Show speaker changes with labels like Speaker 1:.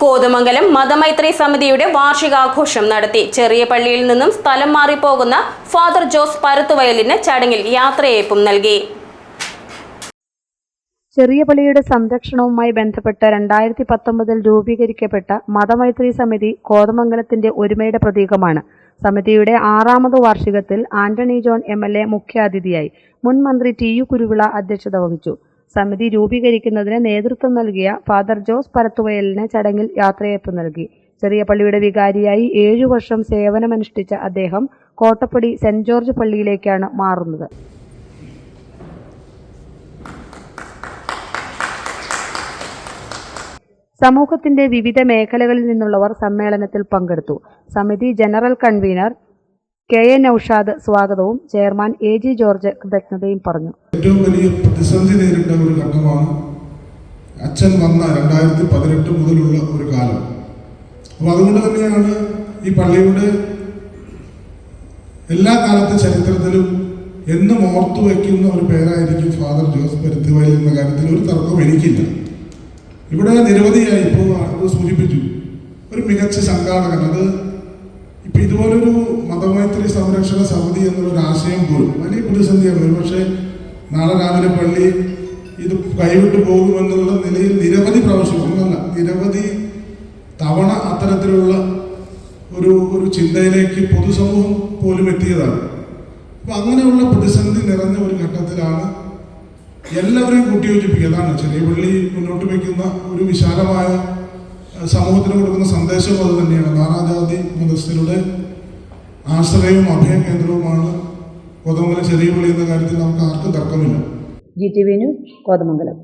Speaker 1: കോതമംഗലം മതമൈത്രി സമിതിയുടെ വാർഷികാഘോഷം നടത്തി. ചെറിയ പള്ളിയിൽ നിന്നും സ്ഥലം മാറിപ്പോകുന്ന ഫാദർ ജോസ് പരത്തുവയലിന് ചടങ്ങിൽ യാത്രയേപ്പും നൽകി.
Speaker 2: ചെറിയ പള്ളിയുടെ സംരക്ഷണവുമായി ബന്ധപ്പെട്ട് രണ്ടായിരത്തി പത്തൊമ്പതിൽ രൂപീകരിക്കപ്പെട്ട മതമൈത്രി സമിതി കോതമംഗലത്തിന്റെ ഒരുമയുടെ പ്രതീകമാണ്. സമിതിയുടെ ആറാമത് വാർഷികത്തിൽ Antony John M L A മുഖ്യാതിഥിയായി മുൻ മന്ത്രി ടി യു കുരുവിള അധ്യക്ഷത വഹിച്ചു. സമിതി രൂപീകരിക്കുന്നതിന് നേതൃത്വം നൽകിയ ഫാദർ ജോസ് പരത്തുവയലിന് ചടങ്ങിൽ യാത്രയയപ്പ് നൽകി. ചെറിയ പള്ളിയുടെ വികാരിയായി ഏഴു വർഷം സേവനമനുഷ്ഠിച്ച അദ്ദേഹം കോട്ടപ്പടി സെന്റ് ജോർജ് പള്ളിയിലേക്കാണ് മാറുന്നത്. സമൂഹത്തിന്റെ വിവിധ മേഖലകളിൽ നിന്നുള്ളവർ സമ്മേളനത്തിൽ പങ്കെടുത്തു. സമിതി general convener K A Naushad സ്വാഗതവും ചെയർമാൻ എ ജി ജോർജ് കൃതജ്ഞതയും പറഞ്ഞു.
Speaker 3: ഏറ്റവും വലിയ പ്രതിസന്ധി നേരിട്ട ഒരു ഘട്ടമാണ് അച്ഛൻ വന്ന രണ്ടായിരത്തി പതിനെട്ട് മുതലുള്ള ഒരു കാലം. അപ്പോൾ അതുകൊണ്ട് തന്നെയാണ് ഈ പള്ളിയുടെ എല്ലാ കാലത്തെ ചരിത്രത്തിലും എന്നും ഓർത്തു വയ്ക്കുന്ന ഒരു പേരായിരിക്കും ഫാദർ ജോസ് പരുത്തിവയൽ എന്ന കാര്യത്തിൽ ഒരു തർക്കം എനിക്കില്ല. ഇവിടെ നിരവധിയായി ഇപ്പോൾ സൂചിപ്പിച്ചു. ഒരു മികച്ച സംഘാടകൻ അത് ഇപ്പൊ ഇതുപോലൊരു മതമൈത്രി സംരക്ഷണ സമിതി എന്നുള്ളൊരു ആശയം പോലും വലിയ പ്രതിസന്ധിയാണ്. ഒരുപക്ഷെ നാളെ രാവിലെ പള്ളി ഇത് കൈവിട്ടു പോകുമെന്നുള്ള നിലയിൽ നിരവധി പ്രാവശ്യം ഒന്നല്ല നിരവധി തവണ അത്തരത്തിലുള്ള ഒരു ഒരു ചിന്തയിലേക്ക് പൊതുസമൂഹം പോലും എത്തിയതാണ്. അപ്പൊ അങ്ങനെയുള്ള പ്രതിസന്ധി നിറഞ്ഞ ഒരു ഘട്ടത്തിലാണ് എല്ലാവരെയും കൂട്ടിയോജിപ്പിക്കുക. അതാണ് ചെറിയ പള്ളി മുന്നോട്ട് വയ്ക്കുന്ന ഒരു വിശാലമായ സമൂഹത്തിന് കൊടുക്കുന്ന സന്ദേശം അത് തന്നെയാണ്. നാനാജാതി മതസ്ഥരുടെ ആശ്രയവും അഭയ കേന്ദ്രവുമാണ് കോതമംഗലം ചെറിയ പള്ളി എന്ന കാര്യത്തിൽ നമുക്ക് ആർക്കും തർക്കമില്ല.
Speaker 2: G T V Kothamangalam.